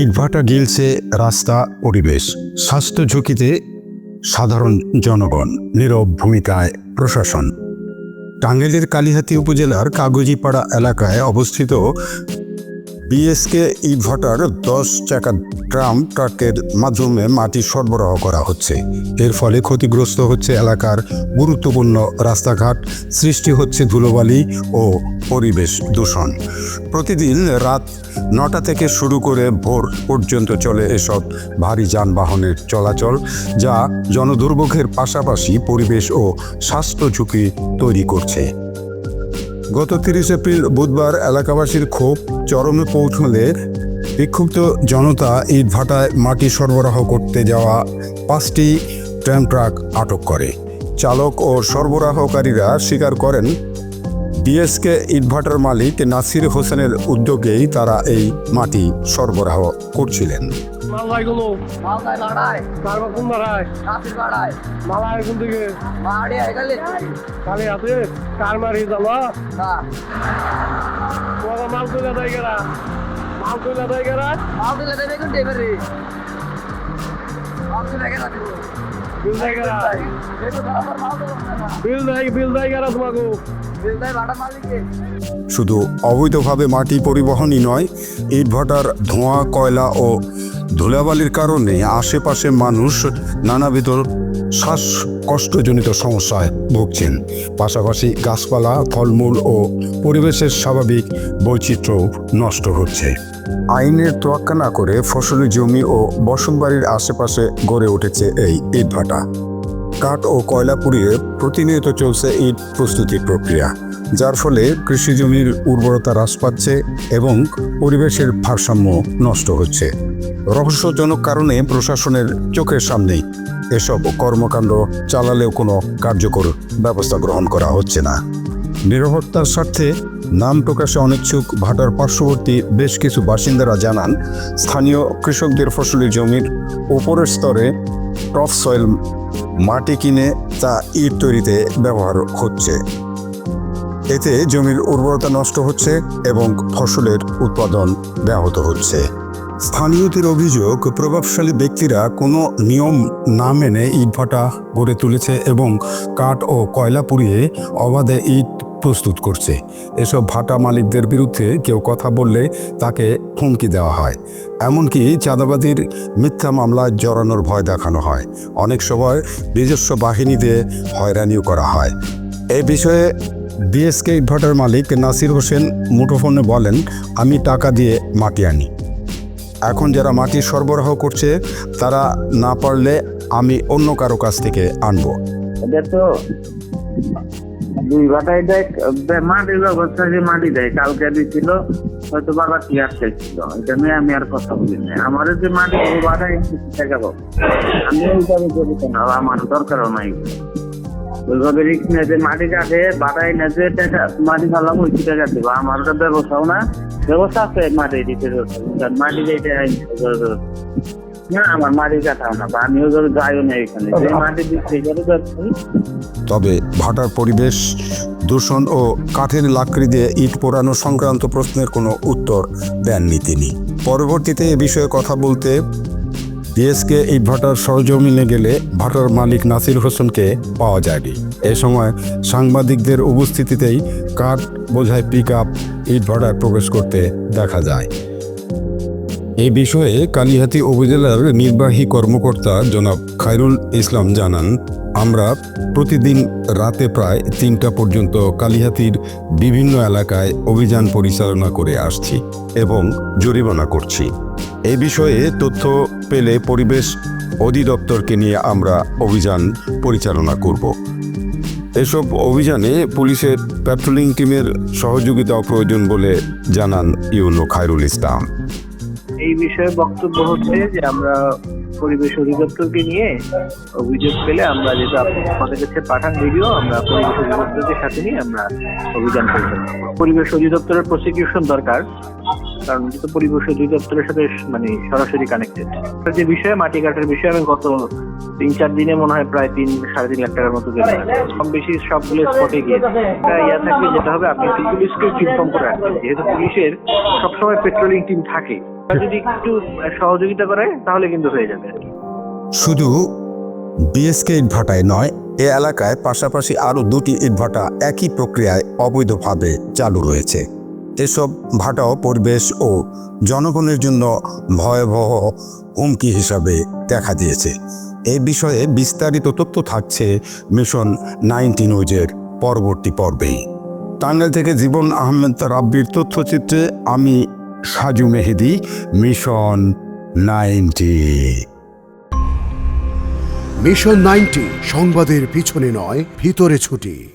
ইটভাটা গিলছে রাস্তা, পরিবেশ। স্বাস্থ্য ঝুঁকিতে সাধারণ জনগণ, নীরব ভূমিকায় প্রশাসন। টাঙ্গাইলের কালিহাতী উপজেলার কাগজিপাড়া এলাকায় অবস্থিত বিএসকে ইটভাটার দশ চাকা ট্রাম ট্রাকের মাধ্যমে মাটি সরবরাহ করা হচ্ছে। এর ফলে ক্ষতিগ্রস্ত হচ্ছে এলাকার গুরুত্বপূর্ণ রাস্তাঘাট, সৃষ্টি হচ্ছে ধুলোবালি ও পরিবেশ দূষণ। প্রতিদিন রাত নটা থেকে শুরু করে ভোর পর্যন্ত চলে এসব ভারী যানবাহনের চলাচল, যা জনদুর্ভোগের পাশাপাশি পরিবেশ ও স্বাস্থ্য ঝুঁকি তৈরি করছে। গত তিরিশ এপ্রিল বুধবার এলাকাবাসীর ক্ষোভ চরমে পৌঁছলে বিক্ষুব্ধ জনতা ইট ভাটায় মাটি সরবরাহ করতে যাওয়া পাঁচটি ট্রাম ট্রাক আটক করে। চালক ও সরবরাহকারীরা স্বীকার করেন ডিএসকে ইনভার্টার মালিক নাসির হোসেনের উদ্যোগেই তারা এই মাটি সরবরাহ করছিলেন। মাল শুধু অবৈধভাবে মাটি পরিবহনই নয় ইটভাটার ধোঁয়া কয়লা ও ধুলাবালির কারণে আশেপাশে মানুষ নানাবিধ শ্বাসকষ্টজনিত সমস্যায় ভুগছেন। পাশাপাশি গাছপালা, ফলমূল ও পরিবেশের স্বাভাবিক বৈচিত্র্য নষ্ট হচ্ছে। আইনের তোয়াক্কা না করে ফসলি জমি ও বসতবাড়ির আশেপাশে গড়ে উঠেছে এই ইটভাটা। কাঠ ও কয়লা পুড়িয়ে প্রতিনিয়ত চলছে ইট প্রস্তুতির প্রক্রিয়া। যার ফলে কৃষি জমির উর্বরতা হ্রাস পাচ্ছে এবং পরিবেশের ভারসাম্য নষ্ট হচ্ছে। রহস্যজনক কারণে প্রশাসনের চোখের সামনেই এসব কর্মকাণ্ড চালালেও কোনো কার্যকর ব্যবস্থা গ্রহণ করা হচ্ছে না। নিরাপত্তার স্বার্থে নাম প্রকাশে অনিচ্ছুক ভাটার পার্শ্ববর্তী বেশ কিছু বাসিন্দারা জানান, স্থানীয় কৃষকদের ফসলি জমির উপরের স্তরে টপ সয়েল মাটি কিনে তা ইট তৈরিতে ব্যবহার হচ্ছে। এতে জমির উর্বরতা নষ্ট হচ্ছে এবং ফসলের উৎপাদন ব্যাহত হচ্ছে। স্থানীয়দের অভিযোগ, প্রভাবশালী ব্যক্তিরা কোনো নিয়ম না মেনে ইটভাটা গড়ে তুলেছে এবং কাঠ ও কয়লা পুড়িয়ে অবাধে ইট প্রস্তুত করছে। এসব ভাটা মালিকদের বিরুদ্ধে কেউ কথা বললে তাকে হুমকি দেওয়া হয়। এমনকি চাঁদাবাদির মিথ্যা মামলায় জড়ানোর ভয় দেখানো হয়। অনেক সময় নিজস্ব বাহিনী দিয়ে হয়রানিও করা হয়। এই বিষয়ে বিএসকে ইটভাটার মালিক নাসির হোসেন মুঠোফোনে বলেন, আমি টাকা দিয়ে মাটি আনি। এখন যারা মাটি সরবরাহ করছে, তারা না পারলে আমি অন্য কারও কাছ থেকে আনব। দুই ভাটায় দেয় মাটির যে মাটি দেয়, কালকে দিছিল, হয়তো বাবা টিয়ার চাইছিল এটা নিয়ে আমি আর কথা বলি আমার যে মাটি পাবো আমি আমার দরকারও নাই। ওইভাবে রিক্স নিয়ে মাটি কাটে না মাটি ফালাম ওই আমার ওটা ব্যবস্থাও না ব্যবস্থা আছে মাটি দিতে মাটি যেটা না আমার মাটি কাটাও না বা আমিও যাইও না এখানে। যে মাটি দিচ্ছে সেটা তবে ভাটার পরিবেশ দূষণ ও কাঠের লাকড়ি দিয়ে ইট পোড়ানো সংক্রান্ত প্রশ্নের কোনো উত্তর দেননি তিনি। পরবর্তীতে এ বিষয়ে কথা বলতে ডিএসকে ইট ভাটার সরজমিনে গেলে ভাটার মালিক নাসির হোসেনকে পাওয়া যায়নি। এ সময় সাংবাদিকদের উপস্থিতিতেই কাঠ বোঝায় পিক আপ ইট ভাটায় প্রবেশ করতে দেখা যায়। এই বিষয়ে কালিহাতী উপজেলার নির্বাহী কর্মকর্তা জনাব খায়রুল ইসলাম জানান, আমরা প্রতিদিন রাতে প্রায় তিনটা পর্যন্ত কালিহাতির বিভিন্ন এলাকায় অভিযান পরিচালনা করে আসছি এবং জরিমানা করছি। এই বিষয়ে তথ্য পেলে পরিবেশ অধিদপ্তরকে নিয়ে আমরা অভিযান পরিচালনা করব। এসব অভিযানে পুলিশের প্যাট্রোলিং টিমের সহযোগিতাও প্রয়োজন বলে জানান ইউনো খায়রুল ইসলাম। এই বিষয়ে বক্তব্য হচ্ছে যে আমরা পরিবেশ অধিদপ্তরকে নিয়ে অভিযোগ পেলে আমরা যেটা আমাদের কাছে পাঠান ভিডিও, আমরা পরিবেশ অধিদপ্তরকে সাথে নিয়ে আমরা অভিযান পরিচালনা করব। পরিবেশ অধিদপ্তরের প্রসিকিউশন দরকার। কারণ যেহেতু পরিবেশ অধিদপ্তরের সাথে মানে সরাসরি কানেক্টেড যে বিষয়ে, মাটি কাটার বিষয়ে আমি গত তিন চার দিনে মনে হয় প্রায় তিন, সাড়ে তিন লাখ টাকার মতো গেলে কম বেশি সবগুলো স্পটে গিয়ে ইয়া থাকবে যেটা হবে, আপনি পুলিশকে ইনফর্ম করে রাখবেন। যেহেতু পুলিশের সবসময় পেট্রোলিং টিম থাকে। যদি একটু সহযোগিতা করে, তাহলে কিন্তু হয়ে যাবে। শুধু বিএসকে ইটভাটায় নয়, এ এলাকায় পাশাপাশি আরও দুটি ইটভাটা একই প্রক্রিয়ায় অবৈধভাবে চালু রয়েছে। এসব ভাটাও পরিবেশ ও জনগণের জন্য ভয়াবহ হুমকি হিসাবে দেখা দিয়েছে। এ বিষয়ে বিস্তারিত তথ্য থাকছে মিশন নাইনটিন ওজের পরবর্তী পর্বেই। টাঙ্গাইল থেকে জীবন আহমেদ রাব্বির তথ্যচিত্রে আমি Saju Mehedi, mission ninety mission ninety সংবাদের পিছনে নয়, ভিতরে ছুটি।